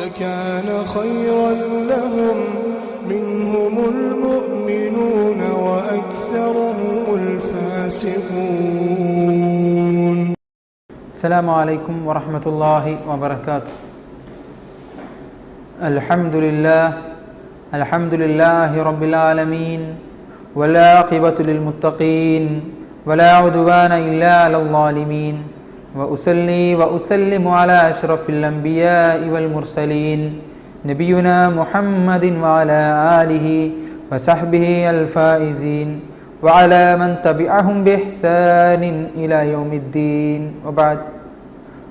لكان خيرا لهم منهم المؤمنون وأكثرهم الفاسقون. السلام عليكم ورحمة الله وبركاته. الحمد لله الحمد لله رب العالمين والعاقبة للمتقين ولا عدوان إلا على الظالمين. وأصلي وأسلم على أشرف الأنبياء والمرسلين نبينا محمد وعلى آله وصحبه الفائزين وعلى من تبعهم بإحسان إلى يوم الدين. وبعد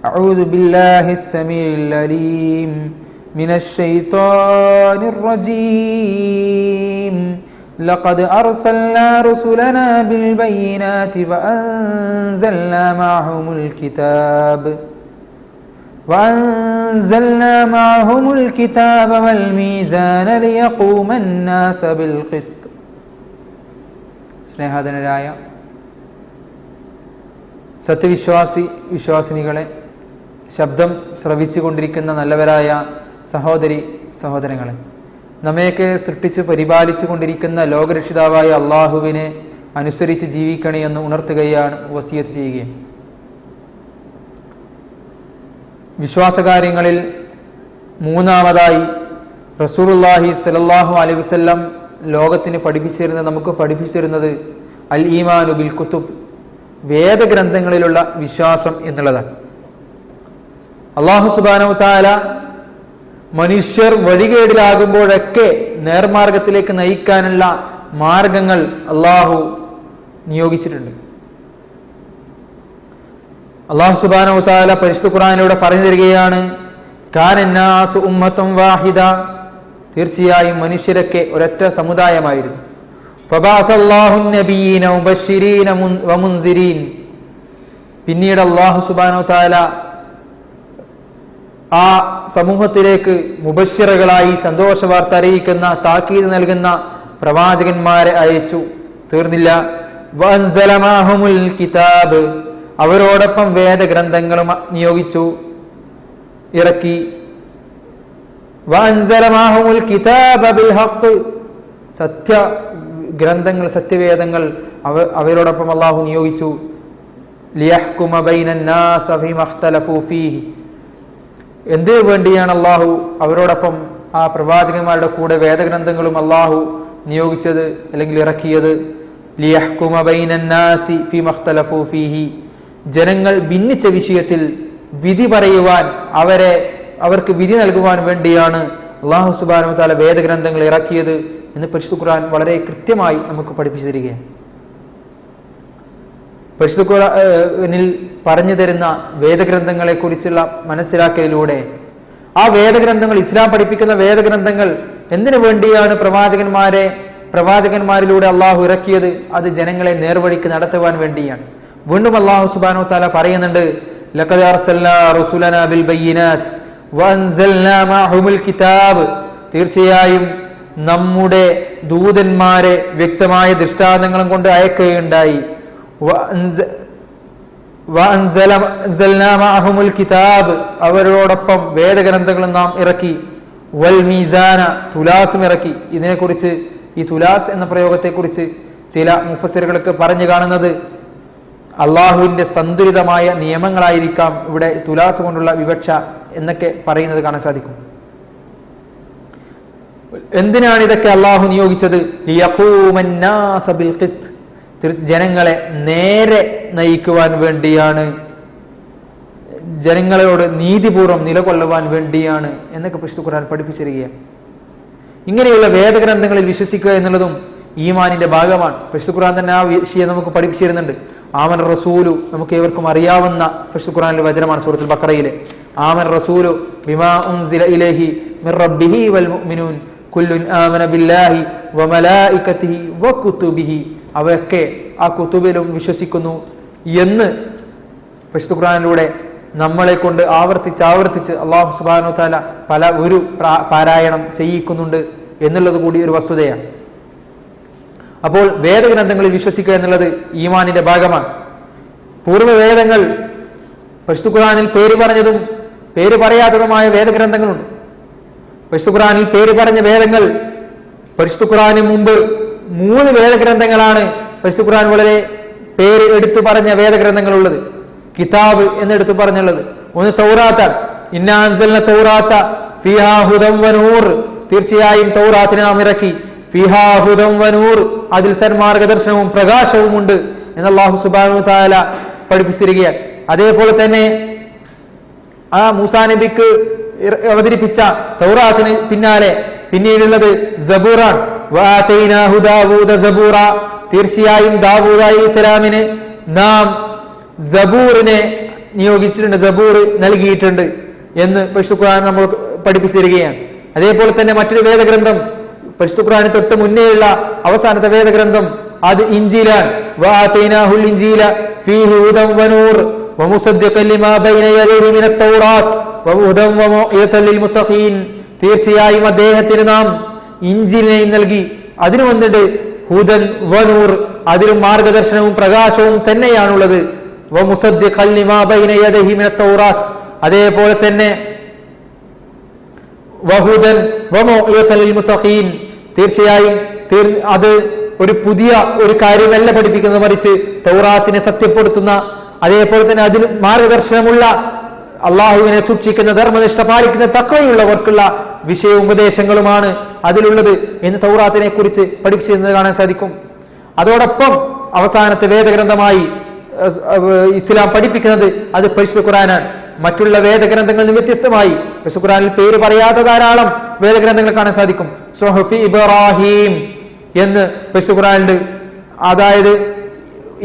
أعوذ بالله السميع العليم من الشيطان الرجيم. لقد أرسلنا رسلنا بالبينات وأنزلنا معهم الكتاب وأنزلنا معهم الكتاب والميزان ليقوم الناس بالقسط സ്നേഹാധനരായ സത്യവിശ്വാസി വിശ്വാസിനികളെ ശബ്ദം ശ്രവിച്ചു കൊണ്ടിരിക്കുന്ന നല്ലവരായ സഹോദരി സഹോദരങ്ങളെ നമ്മയൊക്കെ സൃഷ്ടിച്ച് പരിപാലിച്ചു കൊണ്ടിരിക്കുന്ന ലോകരക്ഷിതാവായ അള്ളാഹുവിനെ അനുസരിച്ച് ജീവിക്കണേ എന്ന് ഉണർത്തുകയാണ് വസിയത്ത് ചെയ്യുകയും. വിശ്വാസകാര്യങ്ങളിൽ മൂന്നാമതായി റസൂറുല്ലാഹി സലല്ലാഹു അലൈഹി വസല്ലം ലോകത്തിന് പഠിപ്പിച്ചിരുന്നത് നമുക്ക് പഠിപ്പിച്ചിരുന്നത് അൽ ഈമാനു ബിൽ കുത്തുബ് വേദഗ്രന്ഥങ്ങളിലുള്ള വിശ്വാസം എന്നുള്ളതാണ്. അള്ളാഹു സുബാനു താല മനുഷ്യർ വഴികേടിലാകുമ്പോഴൊക്കെ നേർമാർഗത്തിലേക്ക് നയിക്കാനുള്ള മാർഗങ്ങൾ അള്ളാഹു നിയോഗിച്ചിട്ടുണ്ട്. അള്ളാഹു സുബാന താല പരിശുദ്ധ ഖുറാനിലൂടെ പറഞ്ഞു തരികയാണ് കാനന്നാസു ഉമ്മത്തും വാഹിദ. തീർച്ചയായും മനുഷ്യരൊക്കെ ഒരൊറ്റ സമുദായമായിരുന്നു. പിന്നീട് അള്ളാഹു സുബാനോ താല ആ സമൂഹത്തിലേക്ക് മുബശ്ശിറകളായി സന്തോഷ വാർത്ത അറിയിക്കുന്ന താക്കീത് നൽകുന്ന പ്രവാചകന്മാരെ അയച്ചു. തീർന്നില്ല. വൻസലമാഹുമുൽ കിതാബ്. അവരോടൊപ്പം വേദഗ്രന്ഥങ്ങളും നിയോഗിച്ചു. ഇറക്കി. വൻസലമാഹുമുൽ കിതാബ് സത്യ ഗ്രന്ഥങ്ങൾ സത്യവേദങ്ങൾ അവ അവരോടൊപ്പം അള്ളാഹു നിയോഗിച്ചു. ലിയഹ്കുമ ബൈനന്നാസ ഫീമ ഇഖ്തലഫൂ ഫീഹി. എന്തിനു വേണ്ടിയാണ് അള്ളാഹു അവരോടൊപ്പം ആ പ്രവാചകന്മാരുടെ കൂടെ വേദഗ്രന്ഥങ്ങളും അള്ളാഹു നിയോഗിച്ചത് അല്ലെങ്കിൽ ഇറക്കിയത്? ജനങ്ങൾ ഭിന്നിച്ച വിഷയത്തിൽ വിധി പറയുവാൻ അവരെ അവർക്ക് വിധി നൽകുവാൻ വേണ്ടിയാണ് അള്ളാഹു സുബാനു താല വേദഗ്രന്ഥങ്ങൾ ഇറക്കിയത് എന്ന് പരിശുദ്ധ ഖുർആൻ വളരെ കൃത്യമായി നമുക്ക് പഠിപ്പിച്ചു തരികയാണ് പരിശുദ്ധ ഖുർആനിൽ പറഞ്ഞു തരുന്ന വേദഗ്രന്ഥങ്ങളെ കുറിച്ചുള്ള മനസ്സിലാക്കലിലൂടെ ആ വേദഗ്രന്ഥങ്ങൾ ഇസ്ലാം പഠിപ്പിക്കുന്ന വേദഗ്രന്ഥങ്ങൾ എന്തിനു വേണ്ടിയാണ് പ്രവാചകന്മാരെ പ്രവാചകന്മാരിലൂടെ അള്ളാഹു ഇറക്കിയത്? അത് ജനങ്ങളെ നേർവഴിക്ക് നടത്തുവാൻ വേണ്ടിയാണ്. വീണ്ടും അള്ളാഹു സുബാനു താല പറയുന്നുണ്ട് തീർച്ചയായും നമ്മുടെ ദൂതന്മാരെ വ്യക്തമായ ദൃഷ്ടാന്തങ്ങളും കൊണ്ട് അയക്കുകയുണ്ടായി. കിതാബ്. അവരോടൊപ്പം വേദഗ്രന്ഥങ്ങളും നാം ഇറക്കി. വൽ മീസാന തുലാസും ഇറക്കി. ഇതിനെക്കുറിച്ച് ഈ തുലാസ് എന്ന പ്രയോഗത്തെക്കുറിച്ച് ചില മുഫസറുകൾക്ക് പറഞ്ഞു കാണുന്നത് അള്ളാഹുവിന്റെ സന്തുലിതമായ നിയമങ്ങളായിരിക്കാം ഇവിടെ തുലാസ് കൊണ്ടുള്ള വിവക്ഷ എന്നൊക്കെ പറയുന്നത് കാണാൻ സാധിക്കും. എന്തിനാണ് ഇതൊക്കെ അള്ളാഹു നിയോഗിച്ചത്? ജനങ്ങളെ നേരെ നയിക്കുവാൻ വേണ്ടിയാണ്. ജനങ്ങളോട് നീതിപൂർവം നിലകൊള്ളുവാൻ വേണ്ടിയാണ് എന്നൊക്കെ പുസ്തു ഖുർആൻ പഠിപ്പിച്ചിരിക്കുകയാണ്. ഇങ്ങനെയുള്ള വേദഗ്രന്ഥങ്ങളിൽ വിശ്വസിക്കുക എന്നുള്ളതും ഈമാനിന്റെ ഭാഗമാണ്. പരിശുദ്ധ ഖുർആൻ തന്നെ ആ വിഷയം നമുക്ക് പഠിപ്പിച്ചിരുന്നുണ്ട്. ആമൻ റസൂലു നമുക്ക് ഏവർക്കും അറിയാവുന്ന പരിശുദ്ധ ഖുർആനിലെ വചനമാണ് സൂറത്തുൽ ബക്കറയിലെ ആമൻ റസൂലു ബിമാ ഉൻസില ഇലൈഹി മിർ റബ്ബിഹി വൽ മുഅ്മിനൂൻ. കുല്ലുൻ ആമന ബില്ലാഹി വകുതുബിഹി അവയൊക്കെ ആ കുത്തുബിലും വിശ്വസിക്കുന്നു എന്ന് വിശുദ്ധ ഖുർആനിലൂടെ നമ്മളെ കൊണ്ട് ആവർത്തിച്ച് ആവർത്തിച്ച് അള്ളാഹു സുബാനു താല പല ഒരു പാരായണം ചെയ്യിക്കുന്നുണ്ട് എന്നുള്ളത് കൂടി ഒരു വസ്തുതയാണ്. അപ്പോൾ വേദഗ്രന്ഥങ്ങളിൽ വിശ്വസിക്കുക എന്നുള്ളത് ഈമാനിന്റെ ഭാഗമാണ്. പൂർവ വേദങ്ങൾ പരിശുദ്ധ ഖുറാനിൽ പേര് പറഞ്ഞതും പേര് പറയാത്തതുമായ വേദഗ്രന്ഥങ്ങളുണ്ട്. പരിശുദ്ധ ഖുറാനിൽ പേര് പറഞ്ഞ വേദങ്ങൾ പരിശുദ്ധ ഖുറാനും മുമ്പ് മൂന്ന് വേദഗ്രന്ഥങ്ങളാണ് പരിശുഖുറാൻ വളരെ പേര് എടുത്തു പറഞ്ഞ വേദഗ്രന്ഥങ്ങളുള്ളത്. കിതാബ് എന്നെടുത്തു പറഞ്ഞുള്ളത്. ഒന്ന് തൗറാത്താണ്. ഇന്നാൻസലിന തൗറാത്ത ഫിഹാ ഹുദം വനൂർ തീർച്ചയായും തൗറാത്തിനെ നാം ഇറക്കി. ഫിഹാ ഹുദം വനൂർ അതിൽ സന്മാർഗദർശനവും പ്രകാശവും ഉണ്ട് എന്ന് അള്ളാഹു സുബാനു താല പഠിപ്പിച്ചിരിക്കുകയാണ്. അതേപോലെ തന്നെ ആ മൂസാ നബിക്ക് അവതരിപ്പിച്ച തൗറാത്തിന് പിന്നാലെ പിന്നീടുള്ളത് സബൂറ തീർച്ചയായും ദാവൂദ് അലി ഇസ്ലാമിന് നാം ജബൂറിനെ നിയോഗിച്ചിട്ടുണ്ട് ജബൂർ നൽകിയിട്ടുണ്ട് എന്ന് പരിശുദ്ധ നമ്മൾ പഠിപ്പിച്ചു തരികയാണ്. അതേപോലെ തന്നെ മറ്റൊരു വേദഗ്രന്ഥം പരിശുദ്ധ തൊട്ട് മുന്നേയുള്ള അവസാനത്തെ വേദഗ്രന്ഥം അത് ഇഞ്ചിലാണ് തീർച്ചയായും അദ്ദേഹത്തിന് നാം ഇഞ്ചിനെയും നൽകി. അതിന് വന്നിട്ട് ഹുദൻ വനൂർ അതിന് മാർഗദർശനവും പ്രകാശവും തന്നെയാണുള്ളത്. അതേപോലെ തന്നെ വഹുദൻ തീർച്ചയായും അത് ഒരു പുതിയ ഒരു കാര്യമല്ല പഠിപ്പിക്കുന്നത് മറിച്ച് തൗറാത്തിനെ സത്യപ്പെടുത്തുന്ന അതേപോലെ തന്നെ അതിന് മാർഗദർശനമുള്ള അള്ളാഹുവിനെ സൂക്ഷിക്കുന്ന ധർമ്മനിഷ്ഠ പാലിക്കുന്ന തക്കവയുള്ളവർക്കുള്ള വിഷയ ഉപദേശങ്ങളുമാണ് അതിലുള്ളത് എന്ന് തൗറാത്തിനെ കുറിച്ച് പഠിപ്പിച്ചിരുന്നത് കാണാൻ സാധിക്കും. അതോടൊപ്പം അവസാനത്തെ വേദഗ്രന്ഥമായി ഇസ്ലാം പഠിപ്പിക്കുന്നത് അത് പരിശുദ്ധ ഖുറാനാണ് മറ്റുള്ള വേദഗ്രന്ഥങ്ങളിൽ നിന്ന് വ്യത്യസ്തമായി പരിശുദ്ധ ഖുറാനിൽ പേര് പറയാത്ത ധാരാളം വേദഗ്രന്ഥങ്ങൾ കാണാൻ സാധിക്കും. സൊഹഫി ഇബ്രാഹിം എന്ന് പരിശുദ്ധ ഖുറാനുണ്ട് അതായത്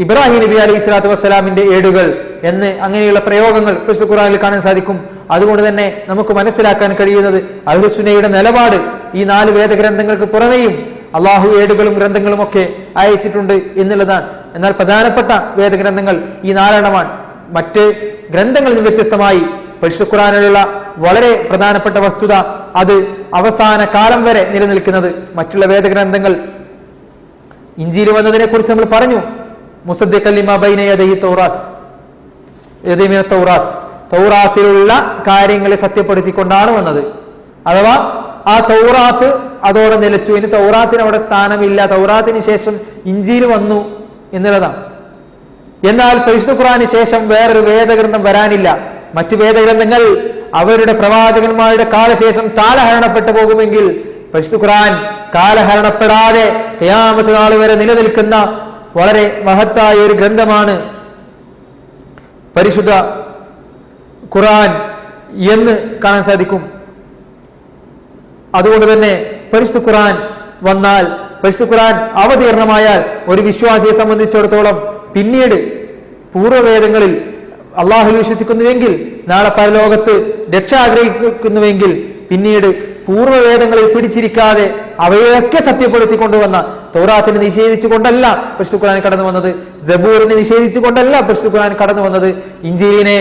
ഇബ്രാഹിം നബി അലൈഹി സ്വലാത്തു വസ്സലാമിന്റെ ഏടുകൾ. എന്ന് അങ്ങനെയുള്ള പ്രയോഗങ്ങൾ പരിശുദ്ധ ഖുറാനിൽ കാണാൻ സാധിക്കും. അതുകൊണ്ട് തന്നെ നമുക്ക് മനസ്സിലാക്കാൻ കഴിയുന്നത് അഹ്ലുസുനയുടെ നിലപാട് ഈ നാല് വേദഗ്രന്ഥങ്ങൾക്ക് പുറമേയും അള്ളാഹു ഏടുകളും ഗ്രന്ഥങ്ങളും ഒക്കെ അയച്ചിട്ടുണ്ട് എന്നുള്ളതാണ്. എന്നാൽ പ്രധാനപ്പെട്ട വേദഗ്രന്ഥങ്ങൾ ഈ നാലെണ്ണമാണ്. മറ്റ് ഗ്രന്ഥങ്ങളിൽ നിന്ന് വ്യത്യസ്തമായി പരിശുദ്ധ ഖുറാനിലുള്ള വളരെ പ്രധാനപ്പെട്ട വസ്തുത അത് അവസാന കാലം വരെ നിലനിൽക്കുന്നത്. മറ്റുള്ള വേദഗ്രന്ഥങ്ങൾ ഇഞ്ചിയിൽ വന്നതിനെ കുറിച്ച് നമ്മൾ പറഞ്ഞു. മുസദ്ദിഖല്ലിമ ബൈന യദൈഹി തൗറാത്ത്. യദൈമിന തൗറാത്ത്. തൗറാത്തിലുള്ള കാര്യങ്ങളെ സത്യപ്പെടുത്തിക്കൊണ്ടാണ് വന്നത്. അഥവാ ആ തൗറാത്ത് അതോടെ നിലച്ചു. ഇനി തൗറാത്തിന് അവിടെ സ്ഥാനമില്ല. തൗറാത്തിന് ശേഷം ഇഞ്ചിയിൽ വന്നു എന്നുള്ളതാണ്. എന്നാൽ പരിശുദ്ധ ഖുറാന് ശേഷം വേറൊരു വേദഗ്രന്ഥം വരാനില്ല. മറ്റു വേദഗ്രന്ഥങ്ങൾ അവരുടെ പ്രവാചകന്മാരുടെ കാലശേഷം കാലഹരണപ്പെട്ടു പോകുമെങ്കിൽ പരിശുദ്ധ ഖുറാൻ കാലഹരണപ്പെടാതെ കയാമത്ത് നാൾ വരെ നിലനിൽക്കുന്ന വളരെ മഹത്തായ ഒരു ഗ്രന്ഥമാണ് പരിശുദ്ധ ഖുറാൻ എന്ന് കാണാൻ സാധിക്കും. അതുകൊണ്ട് തന്നെ പരിശുദ്ധ ഖുറാൻ വന്നാൽ പരിശുദ്ധ ഖുറാൻ അവതീർണമായാൽ ഒരു വിശ്വാസിയെ സംബന്ധിച്ചിടത്തോളം പിന്നീട് പൂർവവേദങ്ങളിൽ അള്ളാഹു വിശ്വസിക്കുന്നുവെങ്കിൽ നാളെ പരലോകത്ത് രക്ഷ ആഗ്രഹിക്കുന്നുവെങ്കിൽ പിന്നീട് പൂർവവേദങ്ങളിൽ പിടിച്ചിരിക്കാതെ അവയൊക്കെ സത്യപ്പെടുത്തിക്കൊണ്ടുവന്ന തൗറാത്തിനെ നിഷേധിച്ചുകൊണ്ടല്ല പരിശുദ്ധ ഖുർആൻ കടന്നു വന്നത് ജബൂറിനെ നിഷേധിച്ചുകൊണ്ടല്ല പരിശുദ്ധ ഖുർആൻ കടന്നു വന്നത് ഇഞ്ചിലിനെ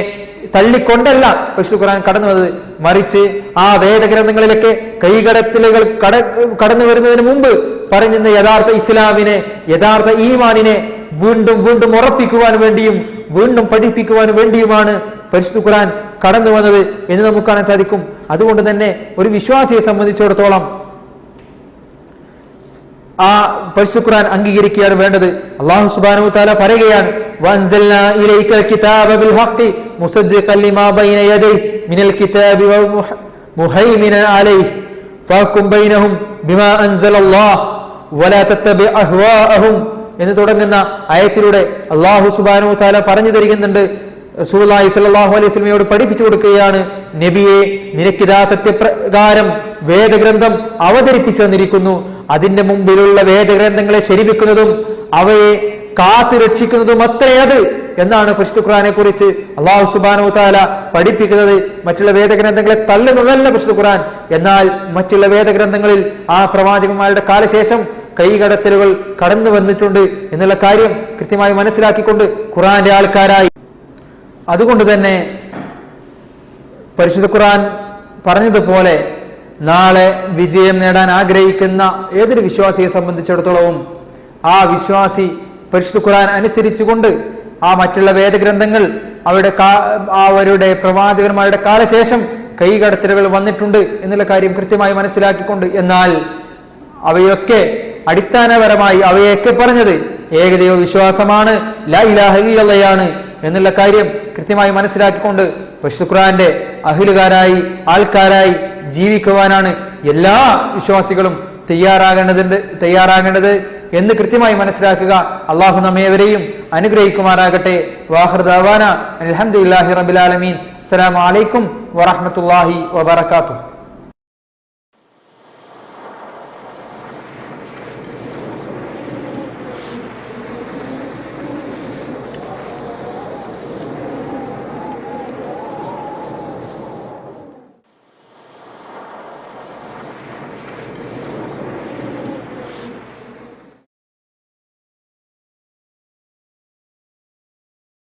തള്ളിക്കൊണ്ടല്ല പരിശുദ്ധ ഖുർആൻ കടന്നു വന്നത്. മറിച്ച് ആ വേദഗ്രന്ഥങ്ങളിലൊക്കെ കൈകടത്തലുകൾ കട കടന്നു വരുന്നതിന് മുമ്പ് പറഞ്ഞിരുന്ന യഥാർത്ഥ ഇസ്ലാമിനെ യഥാർത്ഥ ഈമാനിനെ വീണ്ടും വീണ്ടും ഉറപ്പിക്കുവാൻ വേണ്ടിയും വീണ്ടും പഠിപ്പിക്കുവാൻ വേണ്ടിയുമാണ് പരിശുദ്ധ ഖുർആൻ കടന്നു വന്നത് എന്ന് നമുക്ക് കാണാൻ സാധിക്കും. അതുകൊണ്ട് തന്നെ ഒരു വിശ്വാസിയെ സംബന്ധിച്ചിടത്തോളം ആ പരിശു ഖുർആൻ അംഗീകരിക്കുകയാണ് വേണ്ടത്. അള്ളാഹു സുബാനു താല പറയുകയാണ് എന്ന് തുടങ്ങുന്ന അയത്തിലൂടെ അള്ളാഹു സുബാനു താല പറഞ്ഞു തരികുന്നുണ്ട് റസൂലുള്ളാഹി സ്വല്ലല്ലാഹു അലൈഹി സ്വലമയോട് പഠിപ്പിച്ചു കൊടുക്കുകയാണ് നബിയെ നിനക്കിതാ സത്യപ്രകാരം വേദഗ്രന്ഥം അവതരിപ്പിച്ചു തന്നിരിക്കുന്നു. അതിന്റെ മുമ്പിലുള്ള വേദഗ്രന്ഥങ്ങളെ ശരിവെക്കുന്നതും അവയെ കാത്തു രക്ഷിക്കുന്നതും അത്രയത് എന്നാണ് പരിശുദ്ധ ഖുറാനെ കുറിച്ച് അള്ളാഹു സുബാനു താല പഠിപ്പിക്കുന്നത്. മറ്റുള്ള വേദഗ്രന്ഥങ്ങളെ തള്ളുന്നതല്ല പരിശുദ്ധ ഖുറാൻ എന്നാൽ മറ്റുള്ള വേദഗ്രന്ഥങ്ങളിൽ ആ പ്രവാചകന്മാരുടെ കാലശേഷം കൈകടത്തലുകൾ കടന്നു വന്നിട്ടുണ്ട് എന്നുള്ള കാര്യം കൃത്യമായി മനസ്സിലാക്കിക്കൊണ്ട് ഖുറാന്റെ ആൾക്കാരായി. അതുകൊണ്ട് തന്നെ പരിശുദ്ധ ഖുറാൻ പറഞ്ഞതുപോലെ നാളെ വിജയം നേടാൻ ആഗ്രഹിക്കുന്ന ഏതൊരു വിശ്വാസിയെ സംബന്ധിച്ചിടത്തോളവും ആ വിശ്വാസി പരിശുദ്ധ ഖുർആൻ അനുസരിച്ചുകൊണ്ട് ആ മറ്റുള്ള വേദഗ്രന്ഥങ്ങൾ അവരുടെ അവരുടെ പ്രവാചകന്മാരുടെ കാലശേഷം കൈകടത്തലുകൾ വന്നിട്ടുണ്ട് എന്നുള്ള കാര്യം കൃത്യമായി മനസ്സിലാക്കിക്കൊണ്ട് എന്നാൽ അവയൊക്കെ അടിസ്ഥാനപരമായി അവയൊക്കെ പറഞ്ഞത് ഏകദൈവ വിശ്വാസമാണ് ലാ ഇലാഹ ഇല്ലല്ലയാണ് എന്നുള്ള കാര്യം കൃത്യമായി മനസ്സിലാക്കിക്കൊണ്ട് പരിശുദ്ധ ഖുർആന്റെ അഹിലുകാരായി ആൾക്കാരായി ജീവിക്കുവാനാണ് എല്ലാ വിശ്വാസികളും തയ്യാറാകേണ്ടതുണ്ട് തയ്യാറാകേണ്ടത് എന്ന് കൃത്യമായി മനസ്സിലാക്കുക. അള്ളാഹു നമ്മേവരെയും അനുഗ്രഹിക്കുമാറാകട്ടെ. വാഹൃദാന അലഹമുല്ലാഹി റബിലാലമീൻ അസ്സലാമു അലൈക്കും വറഹമത്തല്ലാഹി വബർക്കാത്തു